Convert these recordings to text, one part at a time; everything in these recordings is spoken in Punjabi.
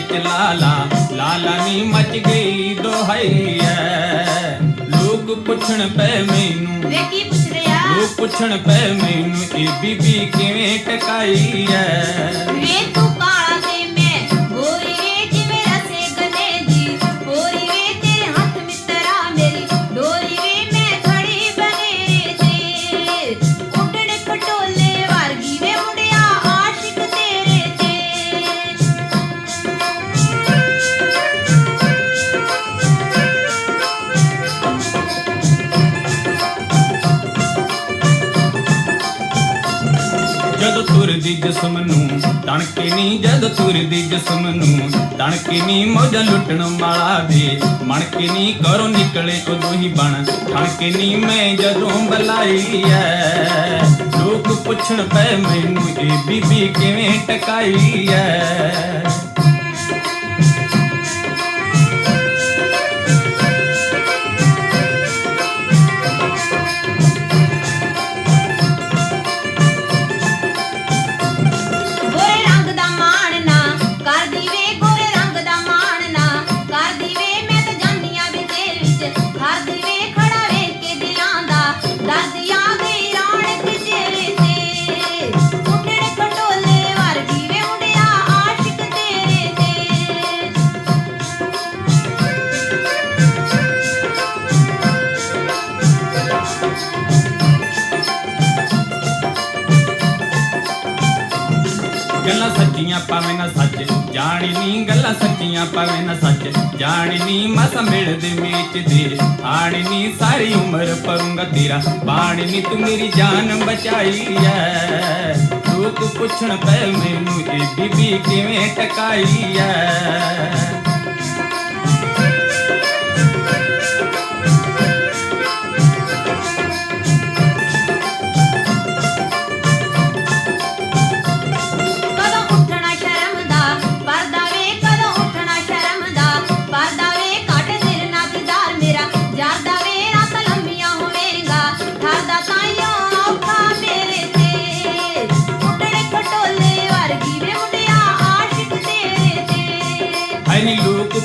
ਵਿੱਚ ਲਾਲਾ ਲਾਲਾ ਨੀ ਮਚ ਗਈ ਦੋਹਾਈ ਐ। ਲੋਕ ਪੁੱਛਣ ਪਏ ਮੈਨੂੰ ਵੇ ਕੀ ਪੁੱਛ ਰਿਆ ਲੋਕ ਪੁੱਛਣ ਪਏ ਮੈਨੂੰ ਇਹ ਬੀਬੀ ਕਿਵੇਂ ਟਕਾਈ ਐ। ਤੁਰਦੀ ਜਿਸਮ ਨੂੰ ਤਣਕੇ ਨਹੀਂ ਜਦੋਂ ਤੁਰਦੀ ਜਿਸਮ ਨੂੰ ਤਣਕੇ ਨਹੀਂ ਮੋਜਾਂ ਲੁੱਟਣ ਵਾਲਾ ਦੇ ਮਣ ਕੇ ਨਹੀਂ ਘਰੋਂ ਨਿਕਲੇ ਉਦੋਂ ਹੀ ਬਣ ਠਣਕੇ ਨਹੀਂ ਮੈਂ ਜਦੋਂ ਬੁਲਾਈ ਐ। ਲੋਕ ਪੁੱਛਣ ਪਏ ਮੈਨੂੰ, ਇਹ ਬੀਬੀ ਕਿਵੇਂ ਟਕਾਈ ਐ? ਪਾਵੇਂ ਨਾ ਸੱਚ। ਜਾਣੀ ਨਹੀਂ ਗੱਲਾਂ ਸੱਚੀਆਂ ਪਾਵੇਂ ਨਾ ਸੱਚ। ਜਾਣੀ ਨਹੀਂ ਮਸ ਮਿਲਦੇ ਮੇਚ ਦੇ। ਆਣੀ ਨੀ ਸਾਰੀ ਉਮਰ ਪਰੂੰਗਾ ਤੇਰਾ। ਬਾਣੀ ਨੀ ਤੂੰ ਮੇਰੀ ਜਾਨ ਬਚਾਈ ਐ। ਲੋਕ ਪੁੱਛਣ ਪੈ ਮੈਨੂੰ ਇਹ ਬੀਬੀ ਕਿਵੇਂ ਟਕਾਈ ਐ।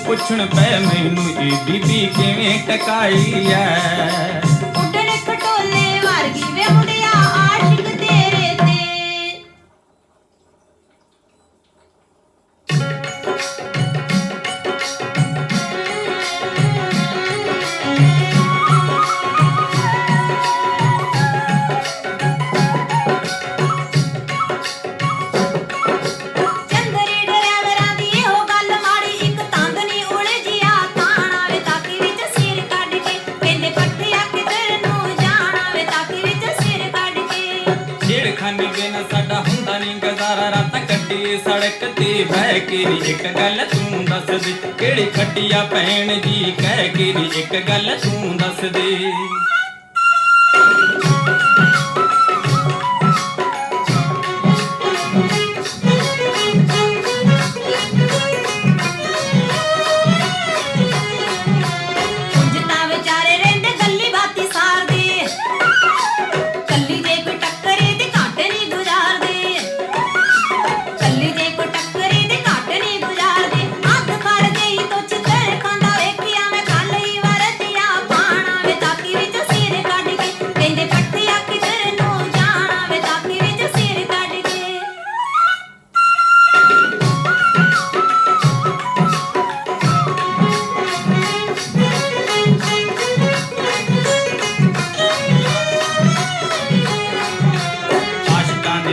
ਪੁੱਛਣ ਪਏ ਮੈਨੂੰ ਇਹ ਬੀਬੀ ਕਿਵੇਂ ਟਕਾਈ ਐ? ਕੇ ਛੇੜਖਾਨੀ ਸਾਡਾ ਹੁੰਦਾ ਨਹੀਂ ਗਜ਼ਾਰਾ। ਰਾਤਾਂ ਕੱਟੀ ਸੜਕ ਤੇ ਬਹਿ ਕੇ ਨੀ ਇੱਕ ਗੱਲ ਤੂੰ ਦੱਸ ਦੇ ਕਿਹੜੀ ਖੱਟੀਆ ਭੈਣ ਜੀ ਕਹਿ ਕੇ ਨੀ ਇੱਕ ਗੱਲ ਤੂੰ ਦੱਸ ਦੇ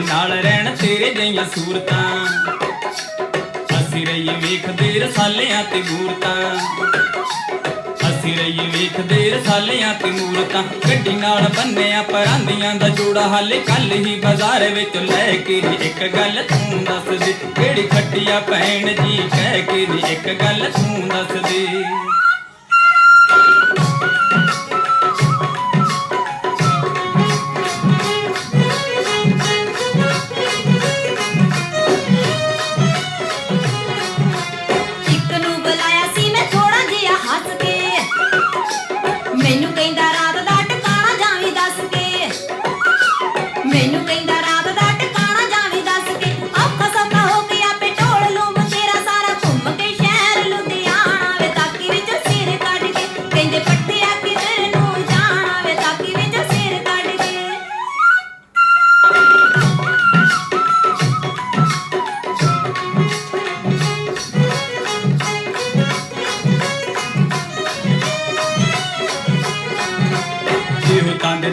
ਨਾਲ ਰਹਿਣ ਤੇਰੇ ਜਈਆਂ ਸੂਰਤਾਂ। ਅਸੀਂ ਰਹੀਏ ਵੇਖਦੇ ਰਸਾਲਿਆਂ ਤੇ ਮੂਰਤਾਂ। ਅਸੀਂ ਰਹੀਏ ਵੇਖਦੇ ਰਸਾਲਿਆਂ ਤੇ ਮੂਰਤਾਂ। ਗੱਡੀ ਨਾਲ ਬੰਨਿਆ ਪਰਾਂਦੀਆਂ ਦਾ ਜੋੜਾ ਹਾਲੇ ਕੱਲ ਹੀ ਬਾਜ਼ਾਰ ਵਿੱਚ ਲੈ ਕੇ ਨੀ ਇੱਕ ਗੱਲ ਤੂੰ ਦੱਸ ਦੇ, ਕਿਹੜੀ ਖੱਟੀਆ ਭੈਣ ਜੀ ਕਹਿ ਕੇ ਨੀ ਇੱਕ ਗੱਲ ਤੂੰ ਦੱਸ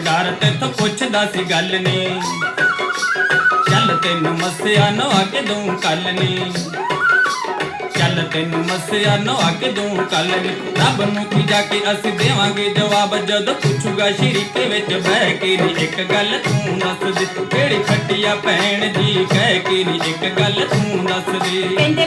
ਦੇ ਤੇਥੋਂ ਪੁੱਛਦਾ ਸੀ ਗੱਲ ਨੀ। ਚੱਲ ਤੈਨੂੰ ਮੱਸਿਆ ਨੋ ਅੱਗੇ ਦੂੰ ਕੱਲ ਨੀ। ਚੱਲ ਤੈਨੂੰ ਮੱਸਿਆ ਨੋ ਅੱਗੇ ਦੂੰ ਕੱਲ ਨੀ। ਰੱਬ ਨੂੰ ਕੀ ਜਾ ਕੇ ਅਸੀਂ ਦੇਵਾਂਗੇ ਜਵਾਬ? ਜਦੋਂ ਪੁੱਛੂਗਾ ਸ਼ਰੀਕੇ ਵਿੱਚ ਬਹਿ ਕੇ ਨੀ। ਇੱਕ ਗੱਲ ਤੂੰ ਦੱਸ ਦੇ, ਕਿਹੜੀ ਖੱਟੀਆ ਭੈਣ ਜੀ ਕਹਿ ਕੇ ਨੀ? ਇੱਕ ਗੱਲ ਤੂੰ ਦੱਸ ਦੇ। ਕਹਿੰਦੇ